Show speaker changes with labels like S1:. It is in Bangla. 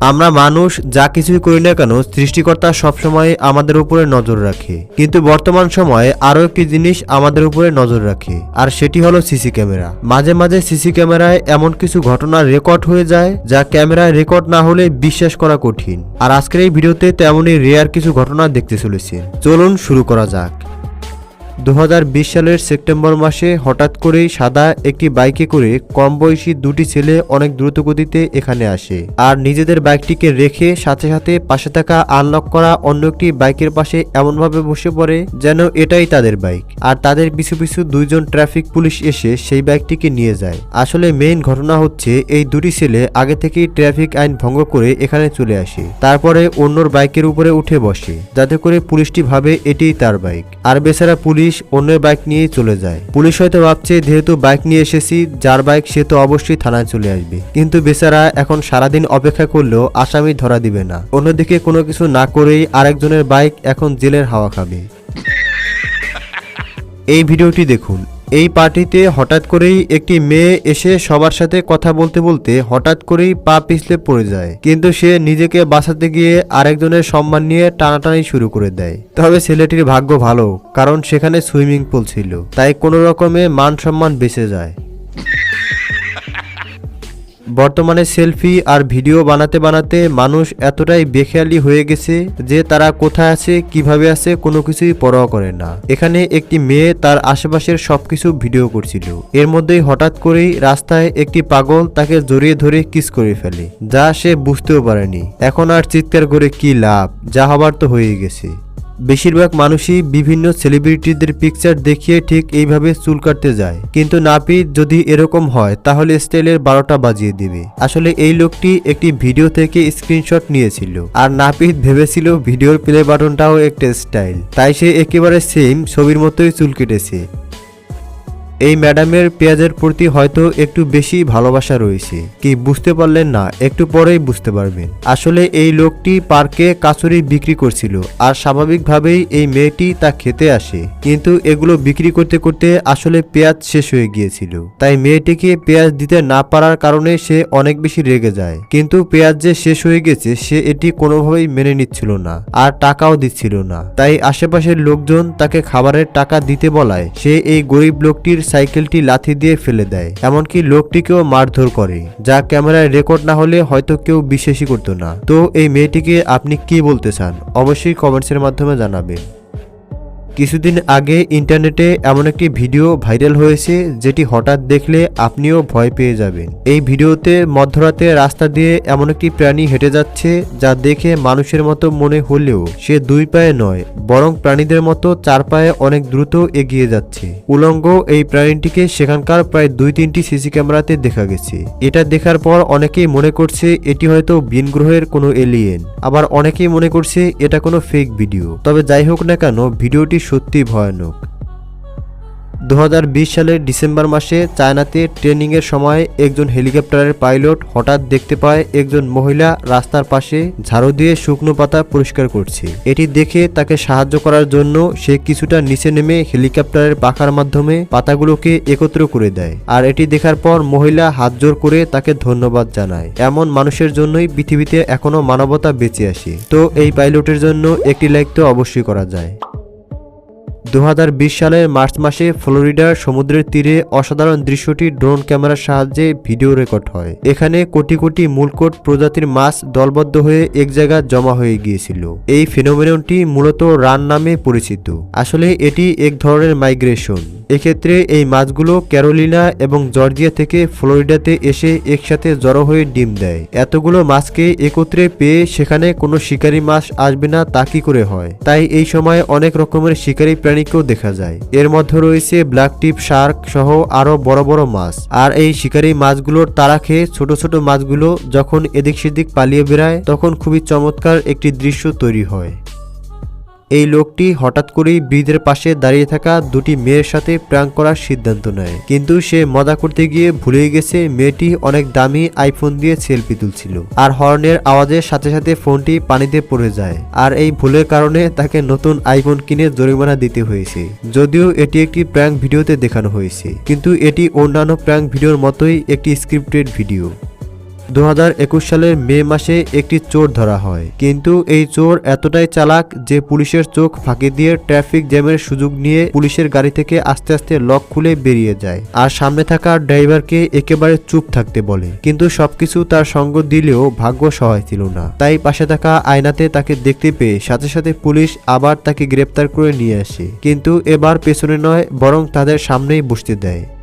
S1: আমরা মানুষ যা কিছুই করি না কেন, সৃষ্টিকর্তা সবসময় আমাদের উপরে নজর রাখে। কিন্তু বর্তমান সময়ে আরও একটি জিনিস আমাদের উপরে নজর রাখে, আর সেটি হলো সিসি ক্যামেরা। মাঝে মাঝে সিসি ক্যামেরায় এমন কিছু ঘটনা রেকর্ড হয়ে যায়, যা ক্যামেরায় রেকর্ড না হলে বিশ্বাস করা কঠিন। আর আজকের এই ভিডিওতে তেমনই রেয়ার কিছু ঘটনা দেখতে চলেছে। চলুন শুরু করা যাক। দু হাজার বিশ সালের সেপ্টেম্বর মাসে হঠাৎ করেই সাদা একটি বাইকে করে কম বয়সী দুটি ছেলে অনেক দ্রুত গতিতে এখানে আসে। আর নিজেদের বাইকটিকে রেখে সাথে সাথে পাশে থাকা আনলক করা অন্য একটি বাইকের পাশে এমনভাবে বসে পড়ে যেন এটাই তাদের বাইক। আর তাদের পিছু পিছু দুইজন ট্রাফিক পুলিশ এসে সেই বাইকটিকে নিয়ে যায়। আসলে মেইন ঘটনা হচ্ছে এই দুটি ছেলে আগে থেকেই ট্রাফিক আইন ভঙ্গ করে এখানে চলে আসে। তারপরে অন্যর বাইকের উপরে উঠে বসে। যাতে করে পুলিশটি ভাবে এটিই তার বাইক। আর বেচারা পুলিশ অন্যের বাইক নিয়েই চলে যায়। পুলিশ হয়তো ভাবছে, যেহেতু বাইক নিয়ে এসেছি, যার বাইক সে তো অবশ্যই থানায় চলে আসবে। কিন্তু বেচারা এখন সারাদিন অপেক্ষা করলেও আসামি ধরা দিবে না। অন্যদিকে কোনো কিছু না করেই আরেকজনের বাইক এখন জেলের হাওয়া খাবে। এই ভিডিওটি দেখুন। এই পার্টিতে হঠাৎ করেই একটি মেয়ে এসে সবার সাথে কথা বলতে বলতে হঠাৎ করেই পা পিছলে পড়ে যায়। কিন্তু সে নিজেকে বাঁচাতে গিয়ে আরেকজনের সম্মান নিয়ে টানাটানি শুরু করে দেয়। তবে ছেলেটির ভাগ্য ভালো, কারণ সেখানে সুইমিং পুল ছিল। তাই কোনো রকমে মান সম্মান বেঁচে যায়। বর্তমানে সেলফি আর ভিডিও বানাতে বানাতে মানুষ এতটাই বেখেয়ালি হয়ে গেছে যে তারা কোথায় আছে, কীভাবে আছে, কোনো কিছুই পরোয়া করে না। এখানে একটি মেয়ে তার আশেপাশের সবকিছু ভিডিও করছিল। এর মধ্যেই হঠাৎ করেই রাস্তায় একটি পাগল তাকে জড়িয়ে ধরে কিস করে ফেলে, যা সে বুঝতেও পারেনি। এখন আর চিৎকার করে কি লাভ, যা হবার তো হয়ে গেছে। বেশিরভাগ মানুষই বিভিন্ন সেলিব্রিটিদের পিকচার দেখিয়ে ঠিক এইভাবে চুল কাটতে যায়। কিন্তু নাপিত যদি এরকম হয়, তাহলে স্টাইলের বারোটা বাজিয়ে দিবে। আসলে এই লোকটি একটি ভিডিও থেকে স্ক্রিনশট নিয়েছিল। আর নাপিত ভেবেছিল ভিডিওর প্লে বাটনটাও একটা স্টাইল তাই সে একেবারে সেম ছবির মতোই চুল কেটেছে। এই ম্যাডামের পেঁয়াজের প্রতি হয়তো একটু বেশি ভালোবাসা রয়েছে। কি বুঝতে পারলেন না, একটু পরেই বুঝতে পারবেন। আসলে এই লোকটি পার্কে কাচুরি বিক্রি করছিল আর স্বাভাবিকভাবেই এই মেয়েটি তা খেতে আসে। কিন্তু এগুলো বিক্রি করতে করতে আসলে পেঁয়াজ শেষ হয়ে গিয়েছিল। তাই মেয়েটিকে পেঁয়াজ দিতে না পারার কারণে সে অনেক বেশি রেগে যায়। কিন্তু পেঁয়াজ যে শেষ হয়ে গেছে, সে এটি কোনোভাবেই মেনে নিচ্ছিল না আর টাকাও দিচ্ছিল না। তাই আশেপাশের লোকজন তাকে খাবারের টাকা দিতে বলায়, সে এই গরিব লোকটির সাইকেলটি লাথি দিয়ে ফেলে দেয়। এমনকি লোকটিকেও মারধর করে, যা ক্যামেরায় রেকর্ড না হলে হয়তো কেউ বিশ্বাসই করতো না। তো এই মেয়েটিকে আপনি কি বলতে চান? অবশ্যই কমেন্টসের মাধ্যমে জানাবেন। কিছুদিন আগে ইন্টারনেটে এমন একটি ভিডিও ভাইরাল হয়েছে, যেটি হঠাৎ দেখলে আপনিও ভয় পেয়ে যাবেন। এই ভিডিওতে মধ্যরাতে রাস্তা দিয়ে এমন একটি প্রাণী হেঁটে যাচ্ছে, যা দেখে মানুষের মতো মনে হলেও সে দুই পায়ে নয়, বরং প্রাণীদের মতো চার পায়ে অনেক দ্রুত এগিয়ে যাচ্ছে। উলঙ্গ এই প্রাণীটিকে সেখানকার প্রায় দুই তিনটি সিসি ক্যামেরাতে দেখা গেছে। এটা দেখার পর অনেকেই মনে করছে এটি হয়তো বিন গ্রহের কোনো এলিয়েন। আবার অনেকেই মনে করছে এটা কোনো ফেক ভিডিও। তবে যাই হোক না কেন, ভিডিওটি সত্যি ভয়ানক। দু হাজার বিশ সালের ডিসেম্বর মাসে চায়নাতে ট্রেনিংয়ের সময় একজন হেলিকপ্টারের পাইলট হঠাৎ দেখতে পায় একজন মহিলা রাস্তার পাশে ঝাড়ু দিয়ে শুকনো পাতা পরিষ্কার করছে। এটি দেখে তাকে সাহায্য করার জন্য সে কিছুটা নিচে নেমে হেলিকপ্টারের পাখার মাধ্যমে পাতাগুলোকে একত্র করে দেয় আর এটি দেখার পর মহিলা হাত জোর করে তাকে ধন্যবাদ জানায়। এমন মানুষের জন্যই পৃথিবীতে এখনও মানবতা বেঁচে আসে। তো এই পাইলটের জন্য একটি লাইক তো অবশ্যই করা যায়। দু হাজার বিশ সালের মার্চ মাসে ফ্লোরিডার সমুদ্রের তীরে অসাধারণ দৃশ্যটি ড্রোন ক্যামেরার সাহায্যে ভিডিও রেকর্ড হয়। এখানে কোটি কোটি মূলকোট প্রজাতির মাছ দলবদ্ধ হয়ে এক জায়গা জমা হয়ে গিয়েছিল। এই ফিনোমিননটি মূলত রান নামে পরিচিত। আসলে এটি এক ধরনের মাইগ্রেশন। এক্ষেত্রে এই মাছগুলো ক্যারোলিনা এবং জর্জিয়া থেকে ফ্লোরিডাতে এসে একসাথে জড়ো হয়ে ডিম দেয়। এতগুলো মাছকে একত্রে পেয়ে সেখানে কোনো শিকারী মাছ আসবে না, তা কি করে হয়? তাই এই সময় অনেক রকমের শিকারী প্রাণীকেও দেখা যায়। এর মধ্যে রয়েছে ব্ল্যাক টিপ শার্ক সহ আরও বড় বড় মাছ। আর এই শিকারী মাছগুলোর তারা খেয়ে ছোট ছোট মাছগুলো যখন এদিক সেদিক পালিয়ে বেড়ায়, তখন খুবই চমৎকার একটি দৃশ্য তৈরি হয়। এই লোকটি হঠাৎ করেই ব্রিজের পাশে দাঁড়িয়ে থাকা দুটি মেয়ের সাথে প্রাঙ্ক করার সিদ্ধান্ত নেয়। কিন্তু সে মজা করতে গিয়ে ভুলে গেছে, মেয়েটি অনেক দামি আইফোন দিয়ে সেলফি তুলছিল। আর হর্নের আওয়াজের সাথে সাথে ফোনটি পানিতে পড়ে যায়। আর এই ভুলের কারণে তাকে নতুন আইফোন কিনে জরিমানা দিতে হয়েছে। যদিও এটি একটি প্র্যাঙ্ক ভিডিওতে দেখানো হয়েছে। কিন্তু এটি অন্যান্য প্র্যাঙ্ক ভিডিওর মতোই একটি স্ক্রিপ্টেড ভিডিও দু হাজার একুশ সালের মে মাসে একটি চোর ধরা হয়। কিন্তু এই চোর এতটাই চালাক যে পুলিশের চোখ ফাঁকি দিয়ে ট্রাফিক জ্যামের সুযোগ নিয়ে পুলিশের গাড়ি থেকে আস্তে আস্তে লক খুলে বেরিয়ে যায়। আর সামনে থাকা ড্রাইভারকে একেবারে চুপ থাকতে বলে। কিন্তু সবকিছু তার সঙ্গ দিলেও ভাগ্য সহায় ছিল না। তাই পাশে থাকা আয়নাতে তাকে দেখতে পেয়ে সাথে সাথে পুলিশ আবার তাকে গ্রেপ্তার করে নিয়ে আসে। কিন্তু এবার পেছনে নয়, বরং তাদের সামনেই বসতে দেয়।